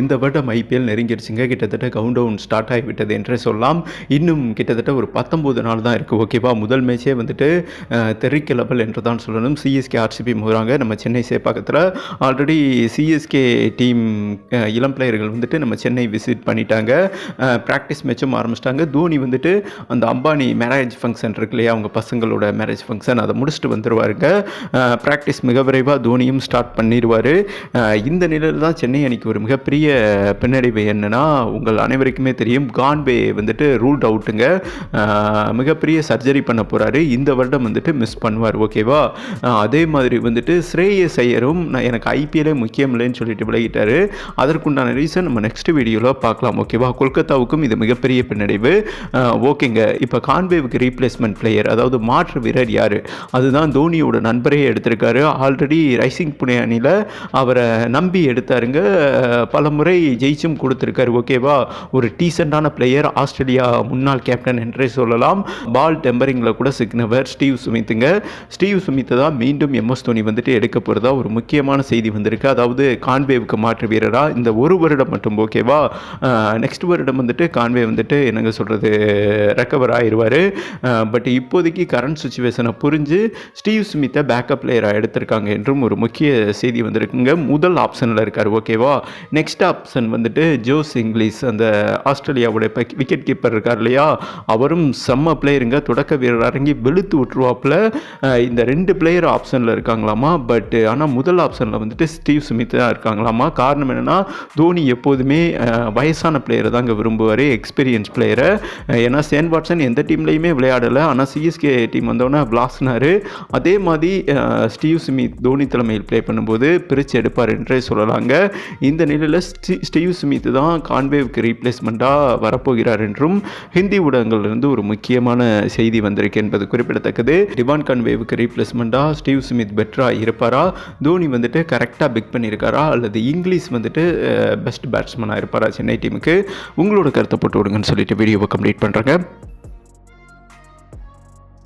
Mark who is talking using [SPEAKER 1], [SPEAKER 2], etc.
[SPEAKER 1] இந்த வருடம் ஐபிஎல் நெருங்கிடுச்சுங்க. கிட்டத்தட்ட கவுண்ட் டவுன் ஸ்டார்ட் ஆகிவிட்டது என்றே சொல்லலாம். இன்னும் கிட்டத்தட்ட ஒரு பத்தொம்போது நாள் தான் இருக்குது ஓகேவா முதல் மேட்சே வந்துட்டு தெரிக்க லெவல் என்று தான் சொல்லணும். சிஎஸ்கே ஆர்சிபி போகிறாங்க நம்ம சென்னை சேப்பாக்கத்தில். ஆல்ரெடி சிஎஸ்கே டீம் இளம் பிளேயர்கள் வந்துட்டு நம்ம சென்னை விசிட் பண்ணிட்டாங்க. ப்ராக்டிஸ் மேட்சும் ஆரம்பிச்சிட்டாங்க. தோனி வந்துட்டு அந்த அம்பானி மேரேஜ் ஃபங்க்ஷன் இருக்கு இல்லையா? அவங்க பசங்களோட மேரேஜ் ஃபங்க்ஷன் அதை முடிச்சுட்டு வந்துடுவாருங்க ப்ராக்டிஸ் மிக விரைவாக தோனியும் ஸ்டார்ட் பண்ணிடுவார் இந்த நிலையில் தான் சென்னை அணிக்கு ஒரு மிகப்பெரிய பின்னடைவு என்னன்னா உங்கள் அனைவருக்குமே தெரியும் கான்பே வந்துட்டு ரூல்ட் அவுட்டுங்க. மிகப்பெரிய சர்ஜரி பண்ண போகிறாரு இந்த வருடம் வந்துட்டு மிஸ் பண்ணுவார் ஓகேவா? அதே மாதிரி வந்துட்டு ஸ்ரேயஸ் ஐயரும் நான் எனக்கு ஐபிஎல்லே முக்கியம் இல்லைன்னு சொல்லிட்டு விலகிட்டாரு. அதற்குண்டான ரீசன் நம்ம நெக்ஸ்ட் வீடியோவில் பார்க்கலாம் ஓகேவா? கொல்கத்தாவுக்கும் இது மிகப்பெரிய பின்னடைவு. ஓகேங்க. இப்போ கான்வேவுக்கு ரீப்ளேஸ்மெண்ட் பிளேயர் அதாவது மாற்று வீரர் யார்? அதுதான் தோனியோட நண்பரே எடுத்திருக்காரு. ஆல்ரெடி ரைசிங் புனே அணியில் அவரை நம்பி எடுத்தாருங்க. பல பல முறை ஜெயிச்சும் கொடுத்துருக்காரு ஓகேவா? ஒரு டீசெண்டான பிளேயர் ஆஸ்திரேலியா முன்னாள் கேப்டன் என்றே சொல்லலாம். பால் டெம்பரிங்கில் கூட சிக்னவர் ஸ்டீவ் சுமித்துங்க. ஸ்டீவ் சுமித்தை தான் மீண்டும் எம்எஸ் தோனி வந்துட்டு எடுக்க போகிறதா ஒரு முக்கியமான செய்தி வந்திருக்கு. அதாவது கான்வேவுக்கு மாற்று வீரராக இந்த ஒரு வருடம் மட்டும் ஓகேவா? நெக்ஸ்ட் வருடம் வந்துட்டு கான்வே வந்துட்டு என்னங்க சொல்கிறது ரெக்கவர் ஆயிடுவார் பட் இப்போதைக்கு கரண்ட் சுச்சுவேஷனை புரிஞ்சு ஸ்டீவ் ஸ்மித்தை பேக்கப் பிளேயராக எடுத்திருக்காங்க என்றும் ஒரு முக்கிய செய்தி வந்திருக்குங்க. முதல் ஆப்ஷனில் இருக்கார் ஓகேவா? நெக்ஸ்ட் ஆப்ஷன் வந்துட்டு ஜோஸ் இங்கிலீஷ் அந்த ஆஸ்திரேலியாவுடைய விக்கெட் கீப்பர் இருக்கார் இல்லையா? அவரும் செம்ம பிளேயருங்க தொடக்க வீரர் இறங்கி வெளுத்து விட்டுருவாப்பில். இந்த ரெண்டு பிளேயர் ஆப்ஷனில் இருக்காங்களாமா? பட் ஆனால் முதல் ஆப்ஷனில் வந்துட்டு ஸ்டீவ் ஸ்மித் தான் இருக்காங்களாமா? காரணம் என்னென்னா தோனி எப்போதுமே வயசான பிளேயரை தாங்க விரும்புவார் எக்ஸ்பீரியன்ஸ் பிளேயரை ஏன்னா சேன் வாட்சன் எந்த டீம்லேயுமே விளையாடலை. ஆனால் சிஎஸ்கே டீம் வந்தோடனே பிளாஸ்னாரு அதே மாதிரி ஸ்டீவ் ஸ்மித் தோனி தலைமையில் ப்ளே பண்ணும்போது பிரித்து எடுப்பார் என்றே சொல்லலாங்க. இந்த நிலையில் ஸ்டீ- ஸ்டீவ் ஸ்மித் தான் கான்வேவுக்கு ரீப்ளேஸ்மெண்ட்டாக வரப்போகிறார் என்றும் ஹிந்தி ஊடகங்கள்லேருந்து ஒரு முக்கியமான செய்தி வந்திருக்கு என்பது குறிப்பிடத்தக்கது. டிவான் கான்வேவுக்கு ரீப்ளேஸ்மெண்ட்டாக ஸ்டீவ் ஸ்மித் பெட்டராக இருப்பாரா? தோனி வந்துட்டு கரெக்டாக பிக் பண்ணியிருக்காரா? அல்லது இங்கிலீஷ் வந்துட்டு பெஸ்ட் பேட்ஸ்மேனாக இருப்பாரா சென்னை டீமுக்கு உங்களோட கருத்தை போட்டு விடுங்கன்னு சொல்லிட்டு வீடியோவை கம்ப்ளீட் பண்ணுறேங்க